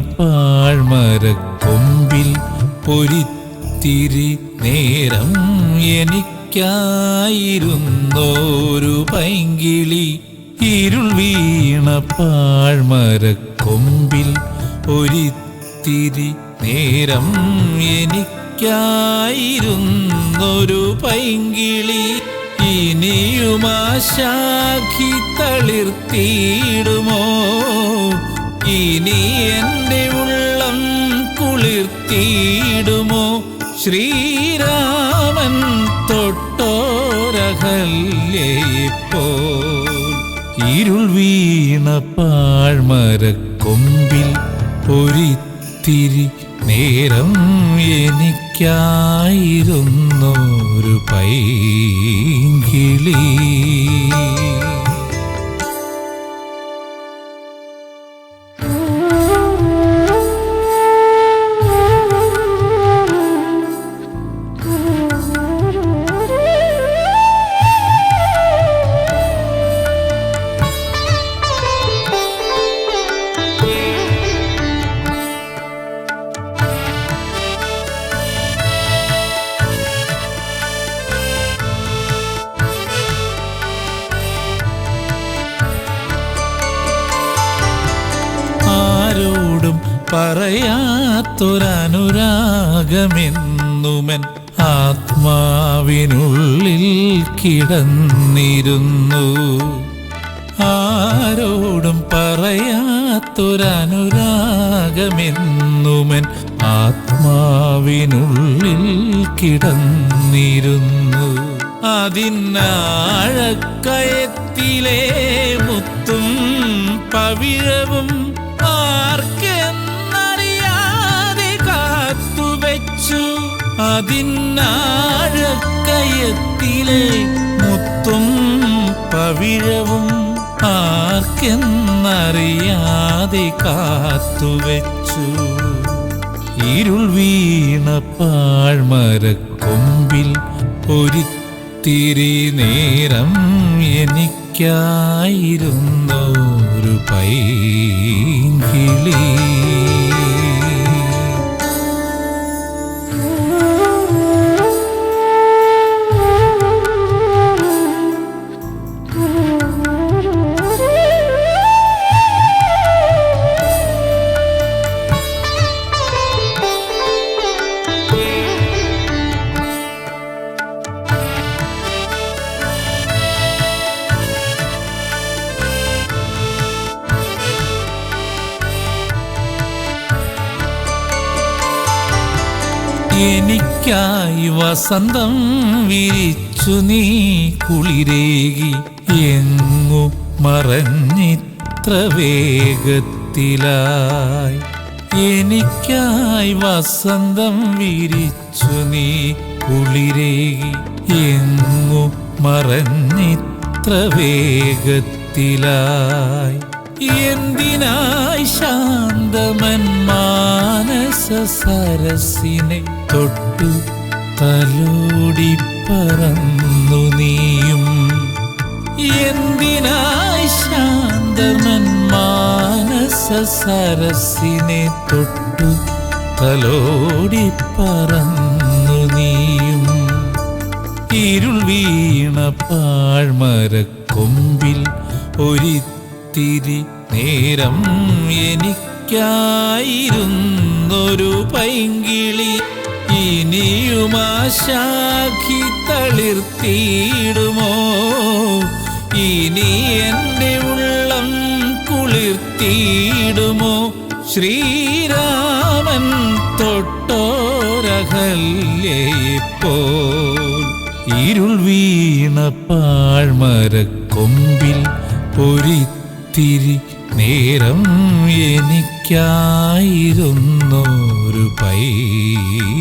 പാഴ്മരക്കൊമ്പിൽ പൊരിത്തിരി നേരം എനിക്കായിരുന്നോരു പൈങ്കിളി. ഇരുൾ വീണ പാഴ്മരക്കൊമ്പിൽ പൊരിത്തിരി നേരം എനിക്കായിരുന്നൊരു പൈങ്കിളി. ഇനിയുമാശാഖി തളിർത്തിയിടുമോ? ഇനി എന്റെ ഉള്ളം കുളിർത്തിയിടുമോ? ശ്രീരാമൻ തൊട്ടോരകല്ലേപ്പോ ഇരുൾ വീണ പാഴ്മരക്കൊമ്പിൽ ഒരിത്തിരി നേരം എനിക്കായിരുന്നു ഒരു പൈങ്കിളി. പറയാത്തൊരനുരാഗമെന്നുമൻ ആത്മാവിനുള്ളിൽ കിടന്നിരുന്നു. ആരോടും പറയാത്തൊരനുരാഗമെന്നുമൻ ആത്മാവിനുള്ളിൽ കിടന്നിരുന്നു. അതിനാഴക്കയത്തിലെ മുത്തും പവിഴവും ആർക്കെന്നറിയാതെ അതിനാഴക്കയത്തിലെ മുത്തും പവിഴവും ആർക്കെന്നറിയാതെ കാത്തുവെച്ചു. ഇരുൾ വീണ പാഴ്മരക്കൊമ്പിൽ ഒരിത്തിരി നേരം എനിക്കായിരുന്നൊരു പൈങ്കിളി. എനിക്കായി വസന്തം വിരിച്ചു നീ കുളിരേകി എങ്ങു മറഞ്ഞിത്ര വേഗത്തിലായി. എനിക്കായി വസന്തം വിരിച്ചു നീ കുളിരേകി എങ്ങു മറഞ്ഞിത്ര വേഗത്തിലായി. എന്തിനായി ശാന്തമൻ മാനസ സരസിനെ തൊട്ടു തലോടി പറന്നു നീയും. എന്തിനായി ശാന്തമൻ സരസിനെ തൊട്ടു തലോടി പറന്നു നീയും? ഇരുൾ വീണ പാഴ്മരക്കൊമ്പിൽ ഒരിത്തിരി നേരം എനിക്കായിരുന്നൊരു പൈങ്കിളി ഇനിയുമാശാഖി തളിർത്തിയിടുമോ? ഇനി എന്റെ ഉള്ളം കുളിർത്തിയിടുമോ? ശ്രീരാമൻ തൊട്ടോരഹല്യപ്പോൾ ഇരുൾ വീണ പാഴ്മരക്കൊമ്പിൽ ഒരിത്തിരി നേരം ഒരു പൈങ്കിളി.